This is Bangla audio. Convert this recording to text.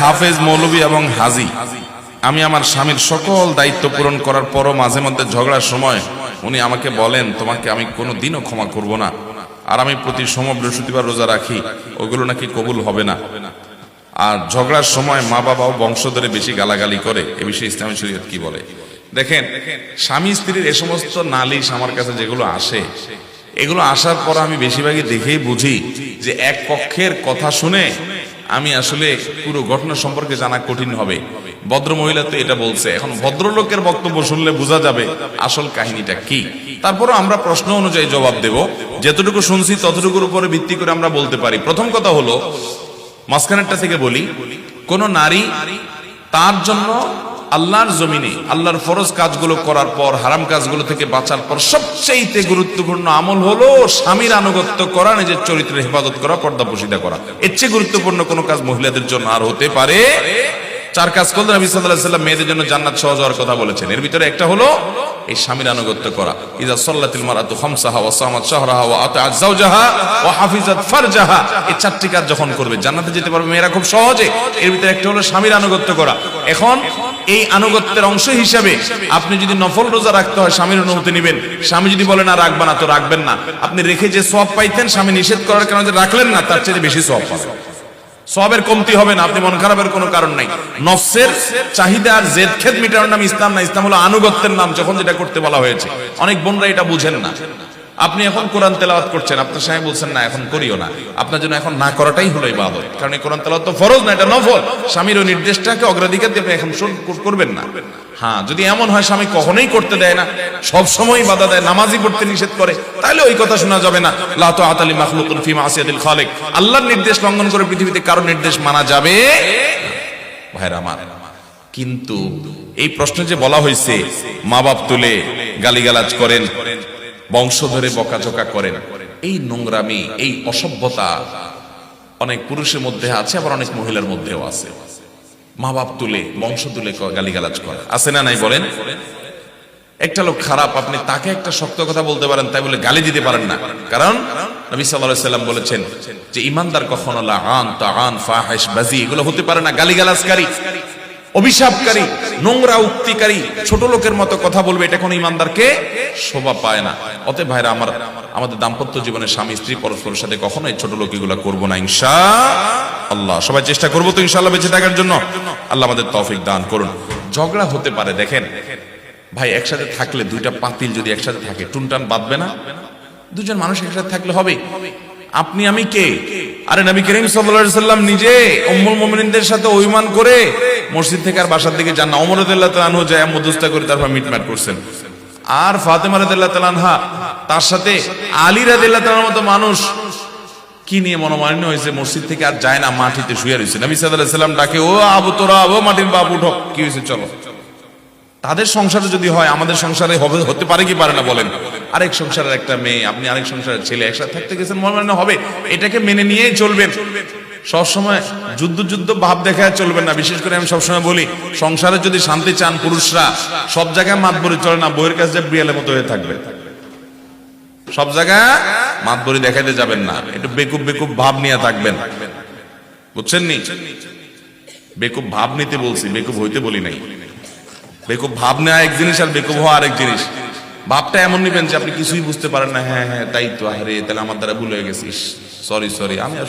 হাফেজ মৌলভী এবং হাজি। আমি আমার স্বামীর সকল দায়িত্ব পূরণ করার পরও মাঝে মধ্যে ঝগড়ার সময় উনি আমাকে বলেন, তোমাকে আমি কোনো দিনও ক্ষমা করব না। আর আমি প্রতি সোম বৃহস্পতিবার রোজা রাখি ওগুলো নাকি কবুল হবে না। আর ঝগড়ার সময় মা বাবা ও বংশধরে বেশি গালাগালি করে, এ বিষয়ে ইসলামী শরীয়ত কি বলে? দেখেন, স্বামী স্ত্রীর এ সমস্ত নালিশ আমার কাছে যেগুলো আসে, এগুলো আসার পর আমি বেশিরভাগই দেখেই বুঝি যে এক পক্ষের কথা শুনে আমি আসলে পুরো ঘটনা সম্পর্কে জানা কঠিন হবে। ভদ্র মহিলা তো এটা বলছে। এখন ভদ্রলোকের বক্তব্য শুনলে বোঝা যাবে আসল কাহিনীটা কি। তারপরও আমরা প্রশ্ন অনুযায়ী জবাব দেব। যতটুকু শুনছি ততটুকুর উপরে ভিত্তি করে আমরা বলতে পারি। প্রথম কথা হলো, মাঝখানেরটা থেকে বলি, কোন নারী তার জন্য আল্লাহর জমিনে, আল্লাহর ফরজ কাজগুলো করার পর, হারাম কাজগুলো থেকে বাঁচার পর সবচেয়ে গুরুত্বপূর্ণ আমল হলো স্বামীর আনুগত্য করা, নিজের চরিত্রের হেফাজত করা, পর্দা পোষিতা করা। এর চেয়ে গুরুত্বপূর্ণ কোনো কাজ মহিলাদের জন্য আর হতে পারে চার কাজ করলে নবী আলাইহি সাল্লাম মেয়েদের জন্য জান্নাত সহজ হওয়ার কথা বলেছেন। এর ভিতরে একটা হলো এই স্বামীর আনুগত্য করা। ইজা সাল্লাতিল মারাতু খামসাহা ওয়া সামাত শাহরাহা ওয়া আতাআত যাওজাহা ওয়া হাফিজাত ফারজাহা। এই চারটি কাজ যখন করবে, জান্নাতে যেতে পারবে মেয়েরা খুব সহজে। এর ভিতরে একটা হলো স্বামীর আনুগত্য করা। এখন এই আনুগত্যের অংশ হিসাবে আপনি যদি নফল রোজা রাখতে হয়, স্বামীর অনুমতি নেবেন। স্বামী যদি বলে, না, রাখবা না, তো রাখবেন না। আপনি রেখে যে সব পাইতেন, স্বামী নিষেধ করার কারণে রাখলেন না, তার চেয়ে বেশি সব পাবেন। সবের কমতি হবে না, আপনি মন খারাপের কোনো কারণ নাই। নফসের চাহিদা আর জেদ খেদ মিটানোর নাম ইসলাম না, ইসলাম হলো আনুগত্যের নাম, যখন যেটা করতে বলা হয়েছে। অনেক বোনরা এটা বুঝেন না। আপনি এখন কোরআন তেলাওয়াত করছেন, আপনার সাহেব বলছেন, না, এখন করিও না। আপনার জন্য এখন না করাটাই হলো ইবাদত। কারণ এই কোরআন তেলাওয়াত তো ফরজ না, এটা নফল। স্বামীর ওই নির্দেশটাকে অগ্রাধিকার দিয়ে এখন করবেন না। হ্যাঁ যদি এমন হয়, স্বামী কখনোই করতে দেয় না। সব সময় বাধা দেয় নামাজি পড়তে নিষেধ করে। তাহলে ওই কথা শোনা যাবে না। লা তো আতালি মাখলুকুন ফি মাসিয়াতিল খালিক। আল্লাহর নির্দেশ লঙ্ঘন করে পৃথিবীতে কারও নির্দেশ মানা যাবে ভাইরা আমার, কিন্তু এই প্রশ্নে যে বলা হয়েছে মা বাপ তুলে গালিগালাজ করেন বংশ ধরে বকাঝকা করেন। এই নোংরামি, এই অসভ্যতা অনেক পুরুষের মধ্যে আছে, আবার অনেক মহিলার মধ্যেও আছে। মা বাপ তুলে, বংশ তুলে গালিগালাজ করে। আছে না নাই বলেন? একটা লোক খারাপ, আপনি তাকে একটা শক্ত কথা বলতে পারেন, তাই বলে গালি দিতে পারেন না। কারণ নবী সাল্লাল্লাহু সাল্লাম বলেছেন যে, ইমানদার কখনো লাআন, তাআন, ফাহিশ, বাজি, এগুলো হতে পারে না। গালিগালাজকারী। অভিশাপকারী, নোংরা উক্তিকারী, ছোট লোকের মতো কথা বলবে, এটা কোনো ইমানদারকে শোভা পায় না। অতএব ভাইরা, আমার, আমাদের দাম্পত্য জীবনে স্বামী, স্ত্রী, পরস্পরের সাথে কখনো এই ছোট লোক এগুলো করব না, ইনশা আল্লাহ। সবাই চেষ্টা করব তো, ইনশাআল্লাহ, বেঁচে থাকার জন্য। আল্লাহ আমাদের তৌফিক দান করুন। ঝগড়া হতে পারে, দেখেন। ভাই, একসাথে থাকলে দুইটা পাতিল যদি একসাথে থাকে, টুনটান বাঁধবে না? দুজন মানুষ একসাথে থাকলে হবে। আপনি, আমি কে? আরে, নবী করিম সাল্লাম নিজে উম্মুল মুমিনিনদের সাথে অভিমান করে মসজিদ থেকে আর বাসার দিকে যান না। ওমর রাদিয়াল্লাহু তাআলা যায় মধ্যস্থ করে তারপর মিটমাট করছেন। আর ফাতেমা রাদিয়াল্লাহু তাআলা আনহা তার সাথে আলী রাদিয়াল্লাহু তাআলার মতো মানুষ কি নিয়ে মনোমালিন্য হয়েছে? মসজিদ থেকে আর যায় না, মাটিতে শুয়ে রয়েছে। নবী সাল্লাল্লাহু সাল্লাম ডাকে, ও আবু তোরা, ও মাটির বাপ, উঠো। কি হয়েছে? চলো। তাদের সংসারে যদি হয়, আমাদের সংসারে হবে, হতে পারে কি পারে না বলেন। আরেক সংসারের একটা মেয়ে, আপনি আরেক সংসারের ছেলে একসাথে থাকতে গেছেন মনে হবে। এটাকে মেনে নিয়েই চলবেন। সবসময় যুদ্ধ যুদ্ধ ভাব দেখায় চলবেন না। বিশেষ করে আমি সবসময় বলি, সংসারে যদি শান্তি চান পুরুষরা, সব জায়গায় মাতবরি চলে না বইয়ের কাছে বিয়ালের মতো হয়ে থাকবে। সব জায়গায় মাতবরি দেখাইতে যাবেন না। একটু বেকুব বেকুব ভাব নিয়ে থাকবেন। বুঝছেন নি? বেকুব ভাব নিতে বলছি, বেকুব হইতে বলি নাই। বেকুব ভাব নেওয়া এক জিনিস আর বেকুব হওয়া আরেক জিনিস। ভাবটা এমন নিবেন যে আপনি কিছুই বুঝতে পারেন না হ্যাঁ হ্যাঁ তাই তো আরে তাহলে আমার দ্বারা ভুল হয়ে গেছিস সরি সরি আমি